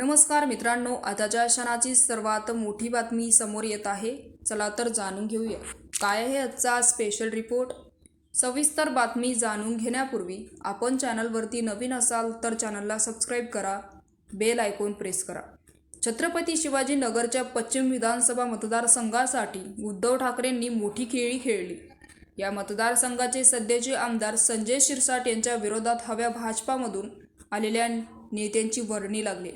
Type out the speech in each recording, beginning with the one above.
नमस्कार मित्रांनो आताच्या क्षणाची सर्वात मोठी बातमी समोर येत आहे. चला तर जाणून घेऊया. काय आहे आजचा स्पेशल रिपोर्ट सविस्तर बातमी जाणून घेण्यापूर्वी आपण चॅनलवरती नवीन असाल तर चॅनलला सबस्क्राईब करा. बेल आयकॉन प्रेस करा. छत्रपती शिवाजी नगरच्या पश्चिम विधानसभा मतदारसंघासाठी उद्धव ठाकरेंनी मोठी खेळी खेळली. या मतदारसंघाचे सध्याचे आमदार संजय शिरसाट यांच्या विरोधात हव्या भाजपामधून आलेल्या नेत्यांची वर्णी लागली.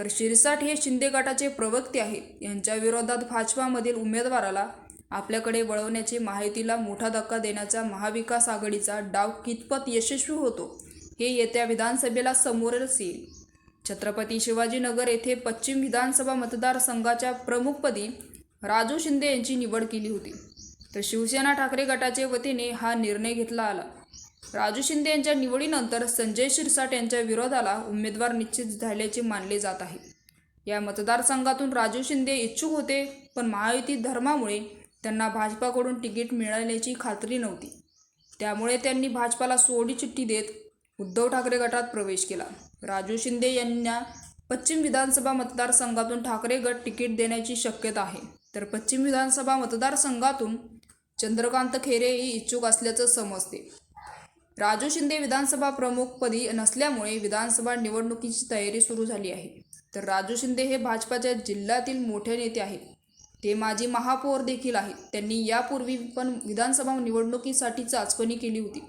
तर शिरसाट हे शिंदे गटाचे प्रवक्ते आहेत. यांच्या विरोधात भाजपामधील उमेदवाराला आपल्याकडे वळवण्याची माहितीला मोठा धक्का देण्याचा महाविकास आघाडीचा डाव कितपत यशस्वी होतो हे येत्या विधानसभेला समोरच येईल. छत्रपती शिवाजीनगर येथे पश्चिम विधानसभा मतदारसंघाच्या प्रमुखपदी राजू शिंदे यांची निवड केली होती. तर शिवसेना ठाकरे गटाचे वतीने हा निर्णय घेतला आला. राजू शिंदे यांच्या निवडीनंतर संजय शिरसाट यांच्या विरोधाला उमेदवार निश्चित झाल्याचे मानले जात आहे. या मतदारसंघातून राजू शिंदे इच्छुक होते पण महायुती धर्मामुळे त्यांना भाजपाकडून तिकीट मिळाल्याची खात्री नव्हती. त्यामुळे त्यांनी भाजपाला सोडी चिठ्ठी देत उद्धव ठाकरे गटात प्रवेश केला. राजू शिंदे यांना पश्चिम विधानसभा मतदारसंघातून ठाकरे गट तिकीट देण्याची शक्यता आहे. तर पश्चिम विधानसभा मतदारसंघातून चंद्रकांत खेरेही इच्छुक असल्याचं समजते. राजू शिंदे विधानसभा प्रमुखपदी नसल्यामुळे विधानसभा निवडणुकीची तयारी सुरू झाली आहे. तर राजू शिंदे हे भाजपाच्या जिल्ह्यातील मोठे नेते आहेत. ते माजी महापौर देखील आहेत. त्यांनी यापूर्वी पण विधानसभा निवडणुकीसाठी चाचपणी केली होती.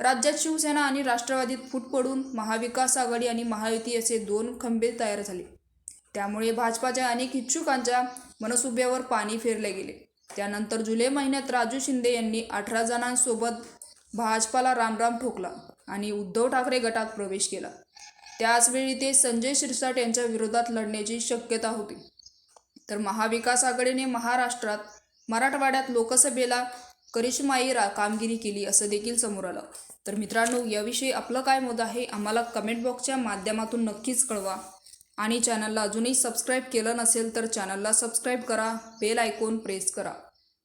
राज्यात शिवसेना आणि राष्ट्रवादीत फूट पडून महाविकास आघाडी आणि महायुती असे दोन खंबे तयार झाले. त्यामुळे भाजपाच्या अनेक इच्छुकांच्या मनसुब्यावर पाणी फेरले गेले. त्यानंतर जुलै महिन्यात राजू शिंदे यांनी अठरा जणांसोबत भाजपाला रामराम ठोकला आणि उद्धव ठाकरे गटात प्रवेश केला. त्याचवेळी ते संजय शिरसाट यांच्या विरोधात लढण्याची शक्यता होती. तर महाविकास आघाडीने महाराष्ट्रात मराठवाड्यात लोकसभेला करिश्माई रा कामगिरी केली असं देखील समोर आलं. तर मित्रांनो याविषयी आपलं काय मत आहे आम्हाला कमेंट बॉक्सच्या माध्यमातून नक्कीच कळवा. आणि चॅनलला अजूनही सबस्क्राईब केलं नसेल तर चॅनलला सबस्क्राईब करा बेल आयकॉन प्रेस करा.